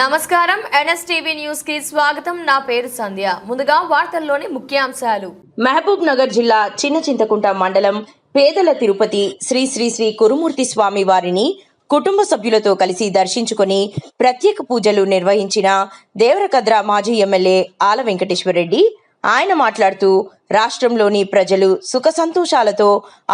నమస్కారం. ఎన్ఎస్టీవీ న్యూస్కి స్వాగతం. నా పేరు సంధ్య. ముందుగా వార్తల్లోని ముఖ్యాంశాలు. మహబూబ్ నగర్ జిల్లా చిన్న చింతకుంట మండలం పేదల తిరుపతి శ్రీ శ్రీ శ్రీ కురుమూర్తి స్వామి వారిని కుటుంబ సభ్యులతో కలిసి దర్శించుకొని ప్రత్యేక పూజలు నిర్వహించిన దేవరకద్ర మాజీ ఎమ్మెల్యే ఆల వెంకటేశ్వరరెడ్డి ఆయన మాట్లాడుతూ రాష్ట్రంలోని ప్రజలు సుఖ సంతోషాలతో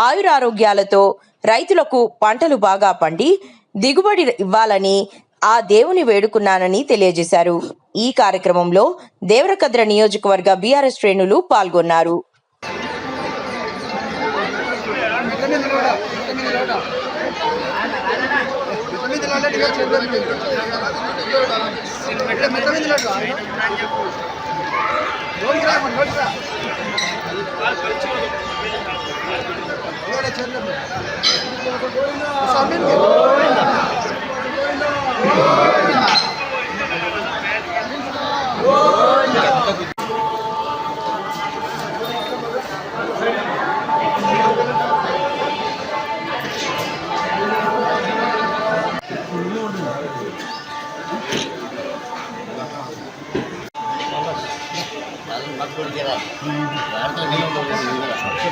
ఆయురారోగ్యాలతో రైతులకు పంటలు బాగా పండి దిగుబడి ఇవ్వాలని ఆ దేవుని వేడుకున్నానని తెలియజేశారు. ఈ కార్యక్రమంలో దేవరకద్ర నియోజకవర్గ బీఆర్ఎస్ శ్రేణులు పాల్గొన్నారు.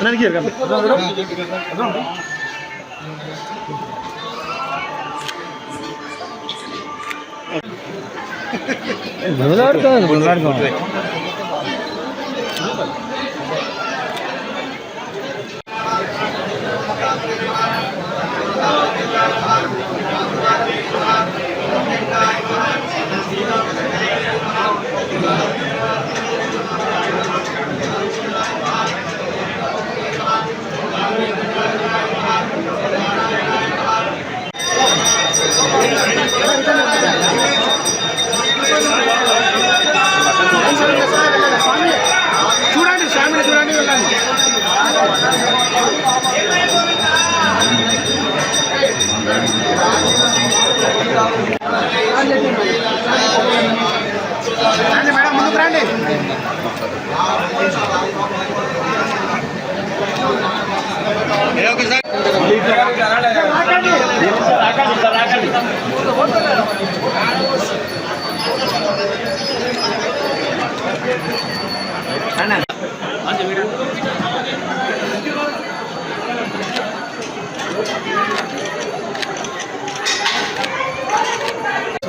എനിക്ക് കേൾക്കാം മുതലാളിത്തോ മുതലാളിത്തോ రండి మేడం ముందుకు రండి.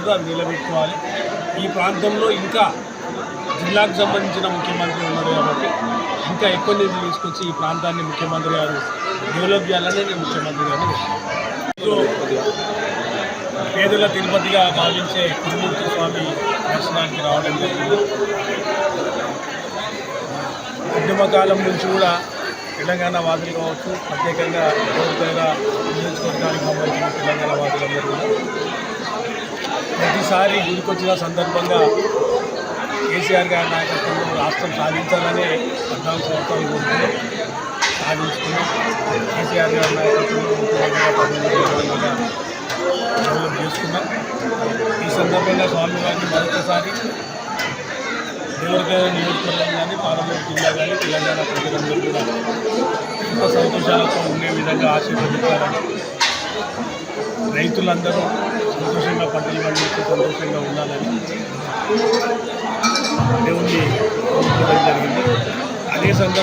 కూడా నిలబెట్టుకోవాలి. ఈ ప్రాంతంలో ఇంకా జిల్లాకు సంబంధించిన ముఖ్యమంత్రి ఉన్నారు కాబట్టి ఇంకా ఎక్కువ నిధులు తీసుకొచ్చి ఈ ప్రాంతాన్ని ముఖ్యమంత్రి గారు డెవలప్ చేయాలని నేను ముఖ్యమంత్రి గారు పేదల తిరుపతిగా భావించే తిరుమూర్తి స్వామి దర్శనానికి రావడం జరిగింది. ఉద్యమ కాలం నుంచి కూడా తెలంగాణ వాదులు కావచ్చు ప్రత్యేకంగా నియోజకవర్గానికి సంబంధించిన తెలంగాణ వాదులందరూ కూడా ప్రతిసారి గుడికొచ్చిన సందర్భంగా కేసీఆర్ గారి నాయకత్వంలో రాష్ట్రం సాధించాలని పద్నాలుగు సంవత్సరాలు కోరుకున్నాం సాధించుకున్నాం. కేసీఆర్ గారి నాయకత్వంలో డెవలప్ చేసుకున్నాం. ఈ సందర్భంగా స్వామి గారిని మరొకసారి దేవరకాయ నియోజకవర్గం కానీ పార్లమెంట్ జిల్లా కానీ తెలంగాణ ప్రజలందరూ కూడా సుఖ సంతోషాలతో ఉండే విధంగా ఆశీర్వదించాలని రైతులందరూ సంతోషంగా పంటలు పండించి సంతోషంగా ఉండాలని దేవుణ్ణి జరిగింది. అదే సందర్భంగా